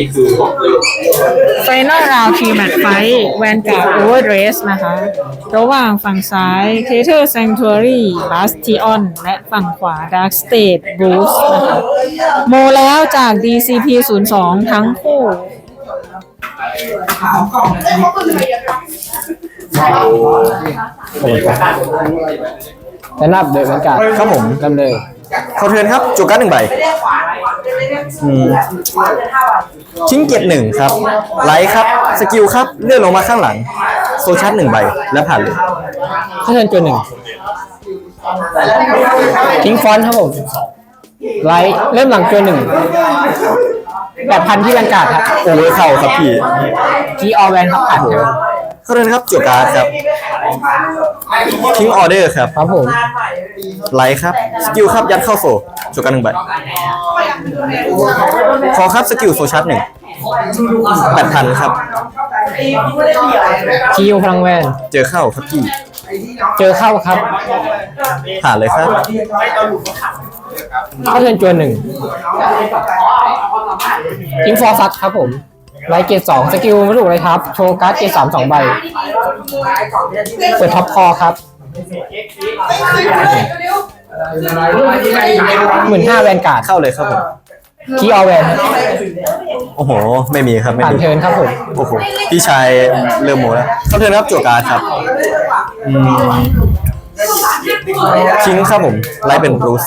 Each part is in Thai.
นี่คือไฟนอลราวทีแมตไฟแวนการ์ดโอเวอร์เดรสนะคะ ระหว่างฝั่งซ้ายเคเทอร์แซงทูรี่บาสติออนและฝั่งขวาดาร์ s สเต e บรูซนะคะโมแล้วจาก DCP 02ทั้งคู่แต่นับเดอะเหมือนกันครับผมดำเลยขอเทิร์นครับจุกการ์ดหนึ่งใบ อืมทิ้งเกียรติหนึ่งครับ ไลท์ครับ สกิลครับ เลื่อนลงมาข้างหลัง โซชาร์จหนึ่งใบ แล้วผ่านเลย ถ้าเทิร์นจนหนึ่งทิ้งฟอนต์ครับผมไลท์เริ่มหลังจนหนึ่งแปดพันที่แวนการ์ดครับโอเวอร์เข้าครับพี่ที่ออแวนครับผ่านเทิร์ นขอเทิร์นครับจุกการ์ดครับทิ้งออเดอร์ครับครับผมไลท์ครับสกิลครับยัดเข้าโซจุกการ์ดหนึ่งใบขอครับสกิลโซชาร์จหนึ่งแปดพันครับทีโอพลังแวนเจอเข้าครับพี่ เจอเข้าครับผ่านเลยครับถ้าเทิร์นจวนหนึ่งทิ้งฟอร์ซัตครับผม ไลท์เกรดสองสกิลไม่ถูกเลยครับ โชว์การ์ดเกรดสามสองใบ เปิดท็อปคอครับหมื่นห้าแวนการ์ดเข้าเลยครับผมคีออแวนโอ้โห ไม่มีครับ ไม่ผ่านมีเทิร์นครับผมโอ้โหพี่ชายเริ่มโมแล้วเข้าเทิร์นครับจั่วการ์ดครับอืมทิ้งครับผมไลท์เป็นบรูซ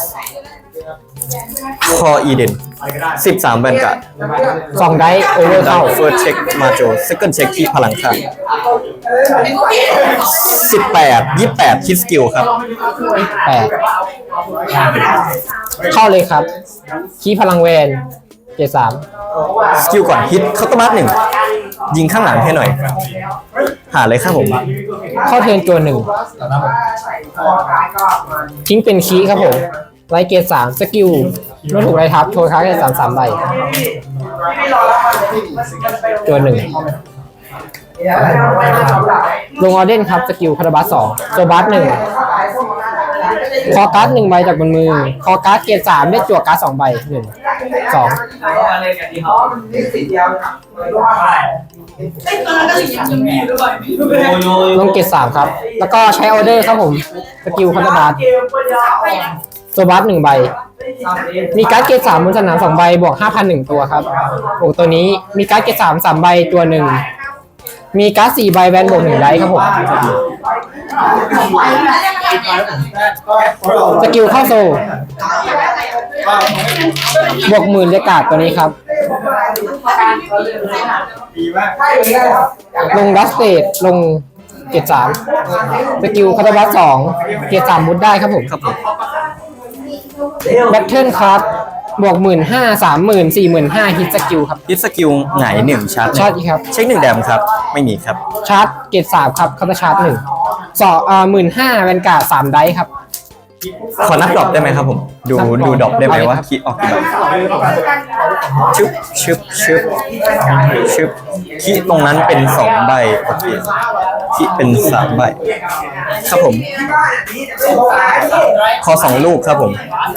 คออีเดน สิบสามแบนการ์ดสองได้โอเวอร์ดาเข้าวเฟิร์สเช็คมาโจเซคันด์เช็คที่พลังข้างสิบแปดยี่แปดคิดสกิลครับแปดเข้าเลยครับ คีพลังแวนเกรดสามสกิลก่อนฮิตเคาน์เตอร์มาร์หนึ่งยิงข้างหลังให้หน่อย หาเลยครับผม เข้าเทิร์นจวนหนึ่งทิ้งเป็นคีครับผมไลท์เกรดสามสกิล ไม่ถูกไรทับโชว์ค้าแค่สามสามใบจวหนึ่งลงออเดนครับสกิลคาราบัสสองโซบัสหนึ่งคอการ์ดหนึ่งใบจากบนมือ คอการ์ดเกียร์สามได้จั่วการ์ดสองใบหนึ่งสองลงเกียร์สามครับ แล้วก็ใช้ออเดอร์ครับผม สกิลคาราบัสโซบัสหนึ่งใบ มีการ์ดเกียร์สามบนสนามสองใบบวกห้าพันหนึ่งตัวครับโอ้ตัวนี้มีการ์ดเกียร์สามสามใบตัวหนึ่ง มีการ์ดสี่ใบแวนบวกหนึ่งไดครับผมสกิลเข้าโซบวกหมื่นเรียกาดตัวนี้ครับ ลงดัสเตดลงเกียรติสามสกิลคาตาบัสสองเกียรติสามมุดได้ครับผมครับผม แบทเทิลครับบวกหมื่นห้าสามหมื่นสี่หมื่นห้าฮิตสกิลครับ ฮิตสกิลหงายหนึ่งชาร์จหนึ่งชาร์จอีกครับ เช็คหนึ่งแดมครับ ไม่มีครับ ชาร์จเกียรติสามครับคาตาชาร์จหนึ่งสองอ่าหมื่นห้าแวนการ์ดสามไดครับ ขอนับดรอปได้ไหมครับผม ดูนับดรอปดูดรอปได้ไหมเอาเลยว่าครับคีออกกี่ใบชึบชึบชึบชึบ คีตรงนั้นเป็นสองใบโอเคคีเป็นสามใบ ครับผม ขอสองลูกครับผม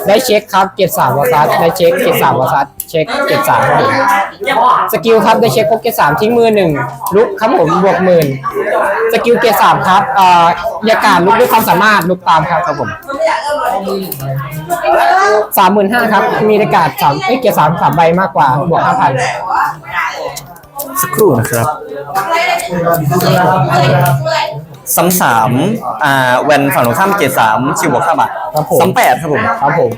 ได้เช็คครับเกียรติสามวอซัสได้เช็คเกียรติสามวอซัสเช็คเกียรติสามครับผมสกิลครับได้เช็คครบเกียรติสามทิ้งมือหนึ่งลุกครับผมบวกหมื่นสกิลเกียรติสามครับอ่าอยากาศลุกด้วยความสามารถลุกตามครับครับผมสามหมื่นห้าครับมีอากาศสามเอ้ยเกียรติสามสามใบมากกว่าบวกห้าพัน สักครู่นะครับซ้ำสามอ่าแวนฝั่งตรงข้ามเกรดสามชิวบวกห้าบาทครับผมซ้ำแปดครับผม ครับผม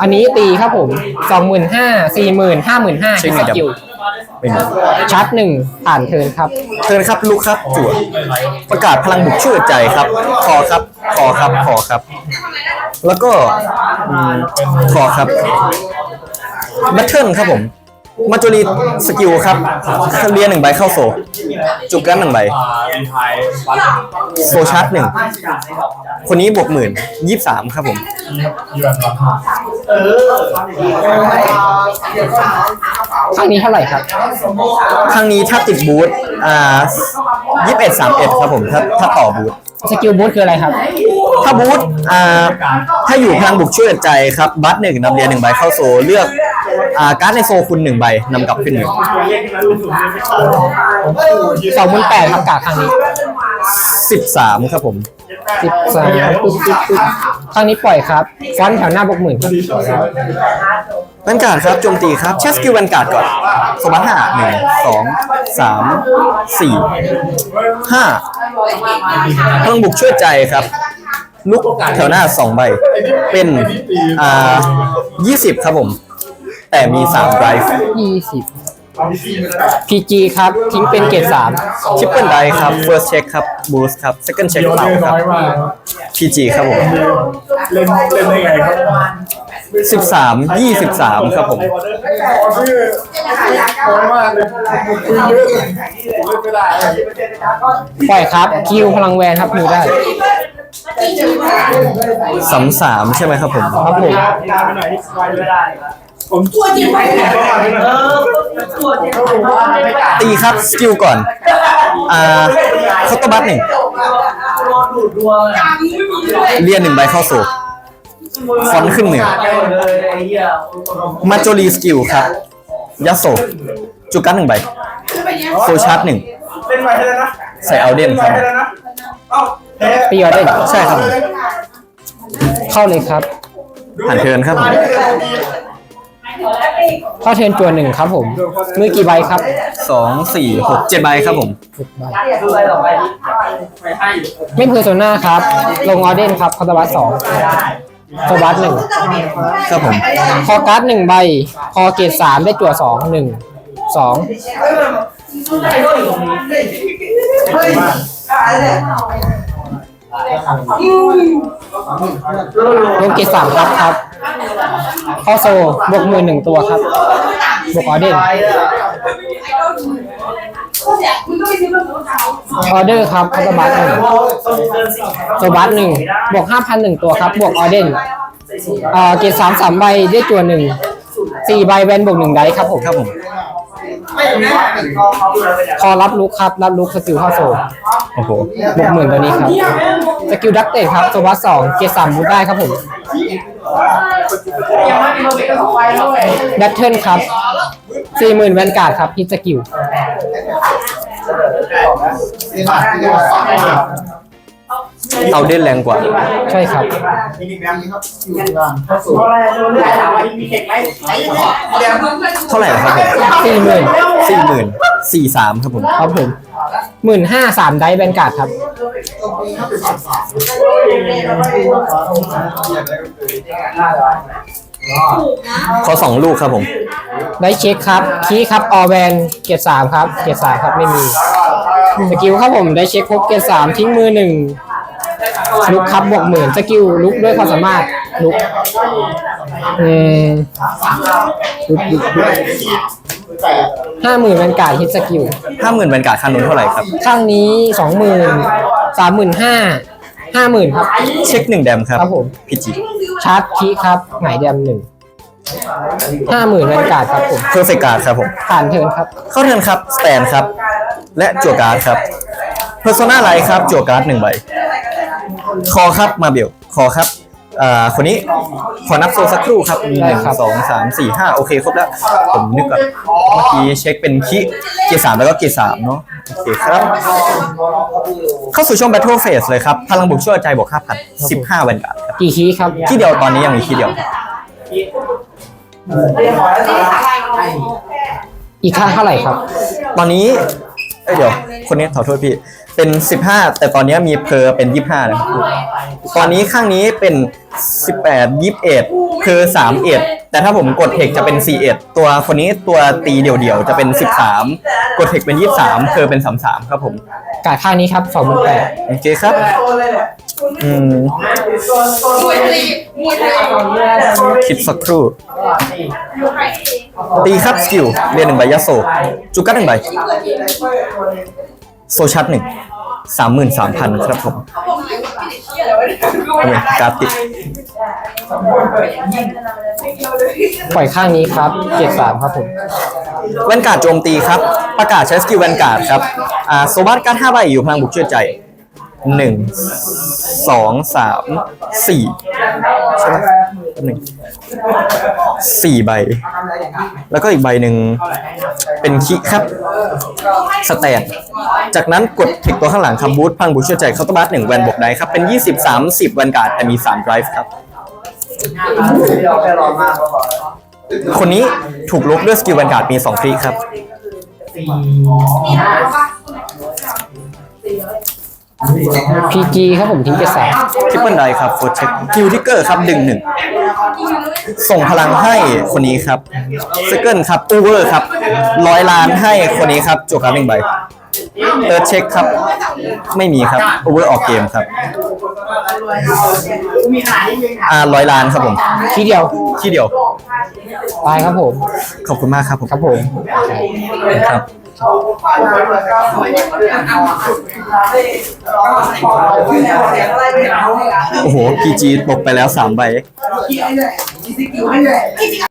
อันนี้ตีครับผมสองหมื่นห้าสี่หมื่นห้าหมื่นห้าใช่ที่ไงสครับกิลไม่มีชาร์จหนึ่งผ่านเทิร์นครับ เชิญครับลูกครับจั่วประกาศพลังบุกชื่อใจครับ ขอครับ ขอครับ ขอครับ แล้วก็อืมขอครับบัตเทิลครับผม มาจูรีสกิลครับเรียนหนึ่งใบเข้าโซ จุกกันหนึ่งใบโซชาร์จหนึ่ง คนนี้บวกหมื่นยี่สามครับผมข้างนี้เท่าไหร่ครับครั้งนี้ถ้าติดบูธอ่ายี่สิบเอ็ดสามเอ็ดครับผมถ้าถ้าต่อบูธสกิลบูทคืออะไรครับ ถ้าบูธอ่าถ้าอยู่พลังบุกช่วยใจครับ บัตหนึ่งนำเรียนหนึ่งใบเข้าโซเลือก อ่าการ์ดในโซคุณหนึ่งใบนำกลับขึ้นหนึ่งสองหมื่นแปดครับกาครั้งนี้สิบสามครับผมสิบสามปึ๊บปึ๊บปึ๊บครั้งนี้ปล่อยครับฟอนต์แถวหน้าบวกหมื่นครับแวนการ์ดครับโจมตีครับใช้สกิลแวนการ์ดก่อนสวัสดห้าหนึ่งสองสามสี่ห้าพลังบุกช่วยใจครับลุกแถวหน้าสองใบ เป็นอ่ายี่สิบครับผม แต่มีสามไดรฟ์ยี่สิบพีจีครับทิ้งเป็นเกรดสามชิปเปิลไดครับ first check ครับ boost ครับ second check เปล่าครับ PG ครับผม เล่นเล่นได้ไงครับสิบสามยี่สิบสามครับผม ชื่อน้อยมากเลยคุยเยอะเลยผมเล่นไม่ได้ปล่อยครับ คิวพลังแวนครับคิวได้ สามสามใช่ไหมครับผม ครับผมไปไหนไปไม่ได้ ผมตัวจริงไปไหนเออตัวจริงไม่กล้าตีครับสกิลก่อน อ่าคอตเตอร์บัตหนึ่งเรียนหนึ่งใบเข้าสู่ฟอนต์ขึ้นหนึ่งมาโจรีสกิลครับยัสโซจุกันหนึ่งใบโซชาร์จหนึ่งเล่นไปเลยนะใส่เอาเดนครับไปเลยนะเอ้าแพ้ตีออเดนใช่ครับผมเข้าเลยครับผ่านเทิร์นครับผม เข้าเทิร์นจัวหนึ่งครับผมมือกี่ใบครับสองสี่หกเจ็ดใบครับผมสิบใบไม่เพอร์โซนาครับ ลงออเดนครับคอร์ตบัสสองโซบัสหนึ่งครับผมคอการ์ดหนึ่งใบ คอเกรดสามได้จั่วสองหนึ่งสองลงเกรดสามครับครับ เข้าโซบวกมือหนึ่งตัวครับ บวกออเดนออเดอร์ครับคอร์ตบัสหนึ่งโซบัสหนึ่งบวกห้าพันหนึ่งตัวครับ บวกออเดนเอ่อเกรดสามสามใบได้จั่วหนึ่งสี่ใบแวนบวกหนึ่งไดส์ครับผมครับผมคอรับลุกครับรับลุกสกิลเข้าโซโอ้โหบวกหมื่นตัวนี้ครับ สกิลดักเตะครับโซวัสสองเกรดสามบูทได้ครับผม แบทเทิลครับสี่หมื่นแวนการ์ดครับพิสกิลเอาเดนแรงกว่า ใช่ครับเท่าไหร่ครับผมสี่หมื่นสี่หมื่นสี่สามครับผมครับผม หมื่นห้าสามไดส์แวนการ์ดครับ ขอสองลูกครับผม ได้เช็คครับคีย์ครับออแวนเกรดสามครับ เกรดสามครับไม่มีสกิลครับผมได้เช็คครบเกรดสามทิ้งมือหนึ่งลุกครับบวกหมื่นสกิลลุกด้วยความสามารถลุกอืมลุกลุกลุก ห้าหมื่นเป็นการฮิตสกิลห้าหมื่นแวนการ์ดคันนู้นเท่าไหร่ครับ ข้างนี้สองหมื่นสามหมื่นห้าห้าหมื่นครับ เช็คหนึ่งแดมครับครับผมพีจีชาร์จคีย์ครับหงายเดียมหนึ่งห้าหมื่นเป็นการครับผมเพอร์เฟกการ์ดครับผม ผ่านเทิร์นครับ เข้าเทิร์นครับ สแตนครับ และจั่วการ์ดครับ เพอร์โซนาไลท์ครับจั่วการ์ดหนึ่งใบ คอครับมาเบลคอครับ อ่าคนนี้ขอนับโซสักครู่ครับหได้นึ่งครับสองสามสี่ห้าโอเคครบแล้ว ผมนึกก่อนเมื่อกี้เช็คเป็นคิเกียร์สามแล้วก็เกียร์สามเนาะโอเคครับ เข้าสู่ช่วง Battle Phase เลยครับ พลังบุกช่วยใจบวกห้าพันสิบห้าแวนการ์ดครับกี่คีย์ครับที่เดียวตอนนี้ยังมีที่เดียว อีกค่าเท่าไหร่ครับ ตอนนี้เอ้ยเดี๋ยว คนนี้ขอโทษพี่ เป็น 15 แต่ตอนนี้มีเพอเป็น 25นะครับตอนนี้ข้างนี้เป็น 18 21เพอ3เอ็ดแต่ถ้าผมกดเทคจะเป็น4เอ็ดตัวคนนี้ตัวตีเดี่ยวๆ จะเป็น 13 กดเทคเป็น 23เพอเป็น 33 ครับผมการข้างนี้ครับสองหมื่นแปดโอเคครับอืมคิดสักครู่ตีครับสกิลเรียนหนึ่งใบยาโซจุกัดหนึ่งใบ โซชัดหนึ่งสามหมื่นสามพันครับผมเอาไงการ์ดติดปล่อยข้างนี้ครับเกรดสามครับผมแวนการ์ดโจมตีครับ ประกาศใช้สกิลแวนการ์ดครับอ่าโซบัสการ์ดห้าใบอยู่พลังบุกเชื่อใจหนึ่งสองสามสี่ใช่ไหมป๊บ หนึ่งสี่ใบ แล้วก็อีกใบหนึ่งเป็นคิครับสแตทจากนั้นกดเทคตัวข้างหลังครับบูทพังบูทเชื่อใจเคาน์เตอร์บัสหนึ่งแวนบวกได้ครับ เป็น20 30แวนการ์ดแต่มี3 drive ครับเราแค่รอมากก็พอคนนี้ถูกลบด้วยสกิลแวนการ์ดมี2ฟรีครับพีจีครับผมทิ้งเกตสาม ทริปเปิลไดครับโฟร์เช็คคิวทิกเกอร์ครับดึงหนึ่งส่งพลังให้คนนี้ครับเซเกิลครับโอเวอร์ครับร้อยล้านให้คนนี้ครับจวการ์ดหนึ่งใบเติร์ดเช็คครับ ไม่มีครับโอเวอร์ออกเกมครับมีขนาดนี้ยังอ่าร้อยล้านครับผมทีเดียวที่เดียวตายครับผม ขอบคุณมากครับผมครับผมครับ โอ้โหกีจีตกไปแล้วสามใบ